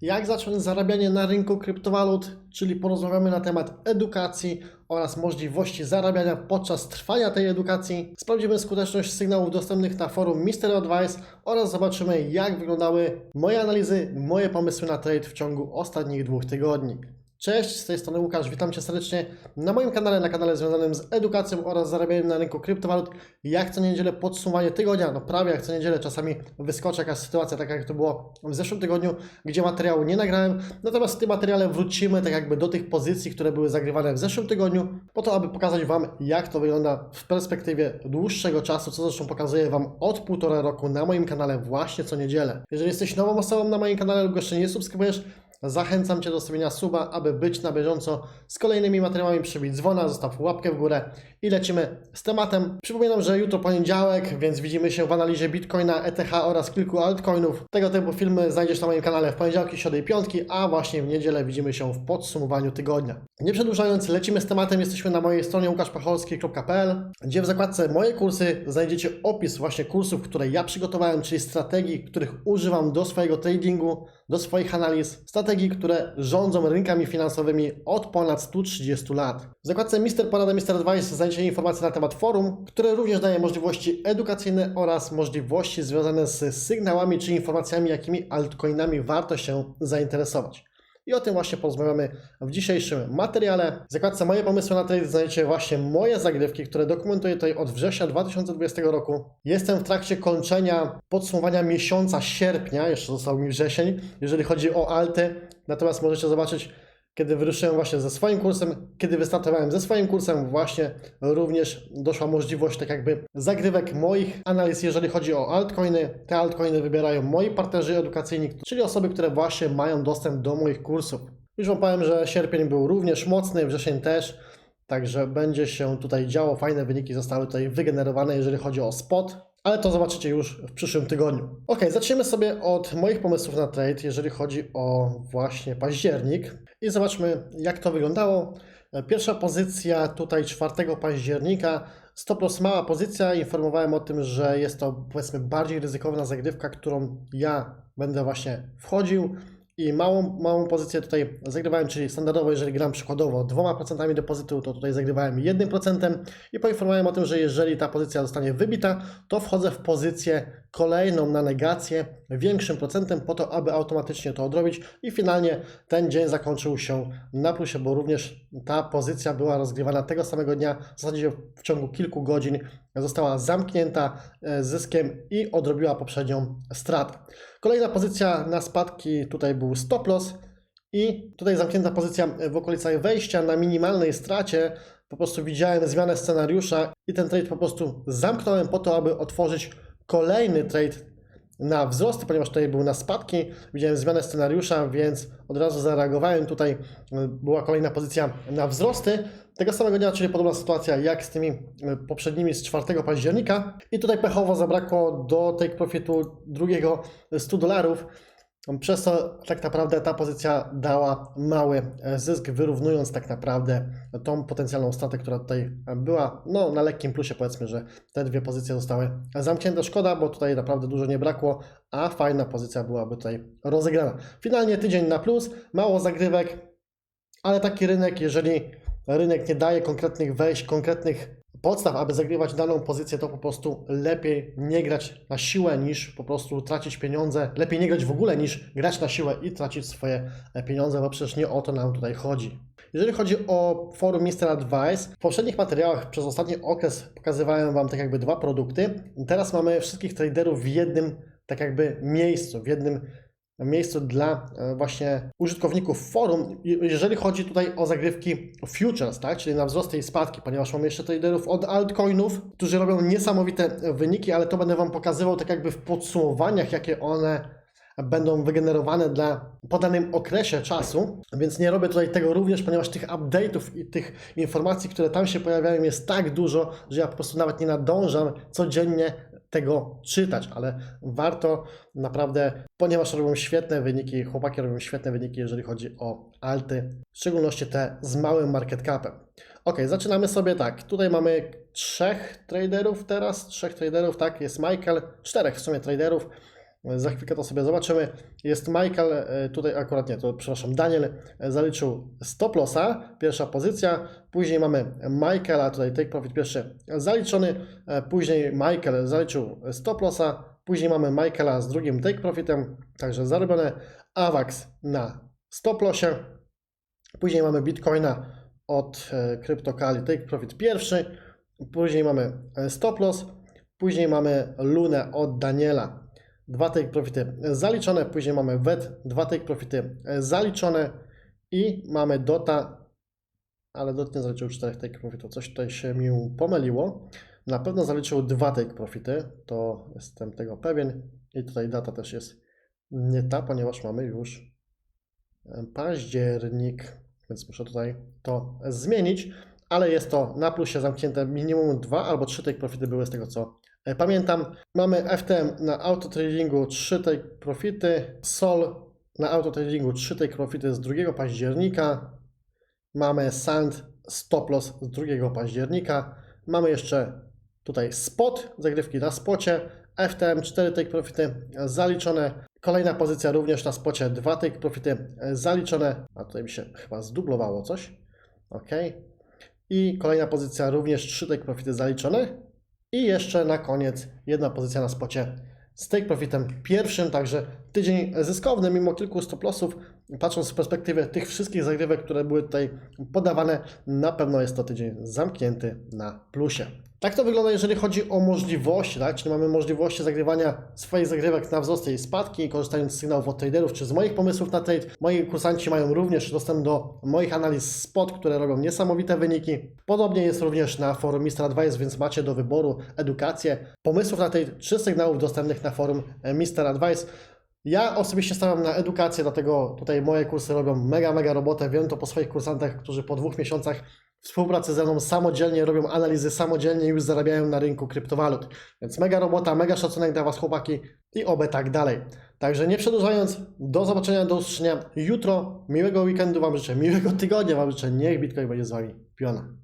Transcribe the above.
Jak zacząć zarabianie na rynku kryptowalut, czyli porozmawiamy na temat edukacji oraz możliwości zarabiania podczas trwania tej edukacji. Sprawdzimy skuteczność sygnałów dostępnych na forum Mystery Advice oraz zobaczymy, jak wyglądały moje analizy, moje pomysły na trade w ciągu ostatnich dwóch tygodni. Cześć, z tej strony Łukasz, witam Cię serdecznie na moim kanale, na kanale związanym z edukacją oraz zarabianiem na rynku kryptowalut. Jak co niedzielę podsumowanie tygodnia, no prawie jak co niedzielę, czasami wyskoczy jakaś sytuacja, tak jak to było w zeszłym tygodniu, gdzie materiału nie nagrałem. Natomiast w tym materiale wrócimy tak jakby do tych pozycji, które były zagrywane w zeszłym tygodniu, po to, aby pokazać Wam, jak to wygląda w perspektywie dłuższego czasu, co zresztą pokazuję Wam od półtora roku na moim kanale właśnie co niedzielę. Jeżeli jesteś nową osobą na moim kanale lub jeszcze nie subskrybujesz, Zachęcam Cię do stawienia suba, aby być na bieżąco z kolejnymi materiałami, przybić dzwona, zostaw łapkę w górę i lecimy z tematem. Przypominam, że jutro poniedziałek, więc widzimy się w analizie Bitcoina, ETH oraz kilku altcoinów. Tego typu filmy znajdziesz na moim kanale w poniedziałki, środy i piątki, a właśnie w niedzielę widzimy się w podsumowaniu tygodnia. Nie przedłużając, lecimy z tematem. Jesteśmy na mojej stronie łukaszpacholski.pl, gdzie w zakładce moje kursy znajdziecie opis właśnie kursów, które ja przygotowałem, czyli strategii, których używam do swojego tradingu, do swoich analiz, strategii, które rządzą rynkami finansowymi od ponad 130 lat. W zakładce Mister Porada, Mister Advice znajdziecie informacje na temat forum, które również daje możliwości edukacyjne oraz możliwości związane z sygnałami czy informacjami, jakimi altcoinami warto się zainteresować. I o tym właśnie porozmawiamy w dzisiejszym materiale. W zakładce Moje pomysły na trade znajdziecie właśnie moje zagrywki, które dokumentuję tutaj od września 2020 roku. Jestem w trakcie kończenia podsumowania miesiąca sierpnia, jeszcze został mi wrzesień, jeżeli chodzi o alty. Natomiast możecie zobaczyć, kiedy wyruszyłem właśnie ze swoim kursem, kiedy wystartowałem ze swoim kursem, właśnie również doszła możliwość tak jakby zagrywek moich analiz, jeżeli chodzi o altcoiny. Te altcoiny wybierają moi partnerzy edukacyjni, czyli osoby, które właśnie mają dostęp do moich kursów. Już Wam powiem, że sierpień był również mocny, wrzesień też, także będzie się tutaj działo, fajne wyniki zostały tutaj wygenerowane, jeżeli chodzi o spot, ale to zobaczycie już w przyszłym tygodniu. Ok, zaczniemy sobie od moich pomysłów na trade, jeżeli chodzi o właśnie październik i zobaczmy jak to wyglądało. Pierwsza pozycja tutaj 4 października, stop loss mała pozycja, informowałem o tym, że jest to powiedzmy bardziej ryzykowna zagrywka, którą ja będę właśnie wchodził i małą, małą pozycję tutaj zagrywałem, czyli standardowo, jeżeli gram przykładowo 2% depozytu, to tutaj zagrywałem 1% i poinformowałem o tym, że jeżeli ta pozycja zostanie wybita, to wchodzę w pozycję kolejną na negację większym procentem po to, aby automatycznie to odrobić i finalnie ten dzień zakończył się na plusie, bo również ta pozycja była rozgrywana tego samego dnia, w zasadzie w ciągu kilku godzin została zamknięta e, zyskiem i odrobiła poprzednią stratę. Kolejna pozycja na spadki tutaj był stop loss i tutaj zamknięta pozycja w okolicach wejścia na minimalnej stracie. Po prostu widziałem zmianę scenariusza i ten trade po prostu zamknąłem po to, aby otworzyć kolejny trade na wzrosty, ponieważ tutaj był na spadki. Widziałem zmianę scenariusza, więc od razu zareagowałem. Tutaj y, była kolejna pozycja na wzrosty. Tego samego dnia, czyli podobna sytuacja jak z tymi y, poprzednimi z 4 października. I tutaj pechowo zabrakło do take profitu drugiego 100 dolarów. Przez to tak naprawdę ta pozycja dała mały e, zysk, wyrównując tak naprawdę tą potencjalną stratę, która tutaj była no, na lekkim plusie. Powiedzmy, że te dwie pozycje zostały zamknięte. Szkoda, bo tutaj naprawdę dużo nie brakło, a fajna pozycja byłaby tutaj rozegrana. Finalnie tydzień na plus, mało zagrywek, ale taki rynek, jeżeli rynek nie daje konkretnych wejść, konkretnych podstaw, aby zagrywać daną pozycję, to po prostu lepiej nie grać na siłę niż po prostu tracić pieniądze. Lepiej nie grać w ogóle niż grać na siłę i tracić swoje pieniądze, bo przecież nie o to nam tutaj chodzi. Jeżeli chodzi o forum Mr. Advice, w poprzednich materiałach przez ostatni okres pokazywałem Wam tak jakby dwa produkty. Teraz mamy wszystkich traderów w jednym tak jakby miejscu, w jednym miejscu dla e, właśnie użytkowników forum, jeżeli chodzi tutaj o zagrywki futures, tak? czyli na wzrosty i spadki, ponieważ mamy jeszcze traderów od altcoinów, którzy robią niesamowite wyniki, ale to będę Wam pokazywał tak jakby w podsumowaniach, jakie one będą wygenerowane dla po danym okresie czasu, więc nie robię tutaj tego również, ponieważ tych update'ów i tych informacji, które tam się pojawiają jest tak dużo, że ja po prostu nawet nie nadążam codziennie tego czytać, ale warto naprawdę, ponieważ robią świetne wyniki, chłopaki robią świetne wyniki, jeżeli chodzi o alty, w szczególności te z małym market capem. Ok, zaczynamy sobie tak. Tutaj mamy trzech traderów teraz, trzech traderów, tak, jest Michael, czterech w sumie traderów. Za chwilkę to sobie zobaczymy. Jest Michael, e, tutaj akurat nie, to przepraszam, Daniel e, zaliczył stop lossa, pierwsza pozycja. Później mamy Michaela, tutaj take profit pierwszy zaliczony. E, Później Michael zaliczył stop lossa. Później mamy Michaela z drugim take profitem, także zarobione. Avax na stop lossie. Później mamy Bitcoina od CryptoKali Take Profit pierwszy. Później mamy Stop Loss. Później mamy Lunę od Daniela. Dwa Take Profity zaliczone. Później mamy VET. Dwa Take Profity e, zaliczone. I mamy Dota. Ale Dot nie zaliczył czterech Take Profitów. Coś tutaj się mi pomyliło. Na pewno zaliczył dwa Take Profity. To jestem tego pewien. I tutaj data też jest nie ta, ponieważ mamy już październik, więc muszę tutaj to zmienić, ale jest to na plusie zamknięte minimum dwa albo trzy take profity były z tego co e, pamiętam. Mamy FTM na autotradingu 3 take profity, SOL na autotradingu 3 take profity z 2 października, mamy SAND stop loss z 2 października, mamy jeszcze tutaj spot, zagrywki na spocie, FTM 4 take profity zaliczone, kolejna pozycja również na spocie 2 take profity zaliczone, a tutaj mi się chyba zdublowało coś, ok, i kolejna pozycja również 3 take profity zaliczone i jeszcze na koniec jedna pozycja na spocie. Z take profitem pierwszym, także tydzień zyskowny mimo kilku stop lossów, patrząc z perspektywy tych wszystkich zagrywek, które były tutaj podawane, na pewno jest to tydzień zamknięty na plusie. Tak to wygląda, jeżeli chodzi o możliwości, tak? czyli mamy możliwości zagrywania swoich zagrywek na wzrosty i spadki, korzystając z sygnałów od traderów, czy z moich pomysłów na trade. Moi kursanci mają również dostęp do moich analiz spot, które robią niesamowite wyniki. Podobnie jest również na forum Mr. Advice, więc macie do wyboru edukację, pomysłów na trade, czy sygnałów dostępnych na forum Mr. Advice. Ja osobiście stawiam na edukację, dlatego tutaj moje kursy robią mega, mega robotę. Wiem to po swoich kursantach, którzy po dwóch miesiącach współpracy ze mną samodzielnie robią analizy, samodzielnie już zarabiają na rynku kryptowalut. Więc mega robota, mega szacunek dla Was chłopaki i oby tak dalej. Także nie przedłużając, do zobaczenia, do usłyszenia jutro. Miłego weekendu Wam życzę, miłego tygodnia Wam życzę. Niech Bitcoin będzie z Wami. Piona.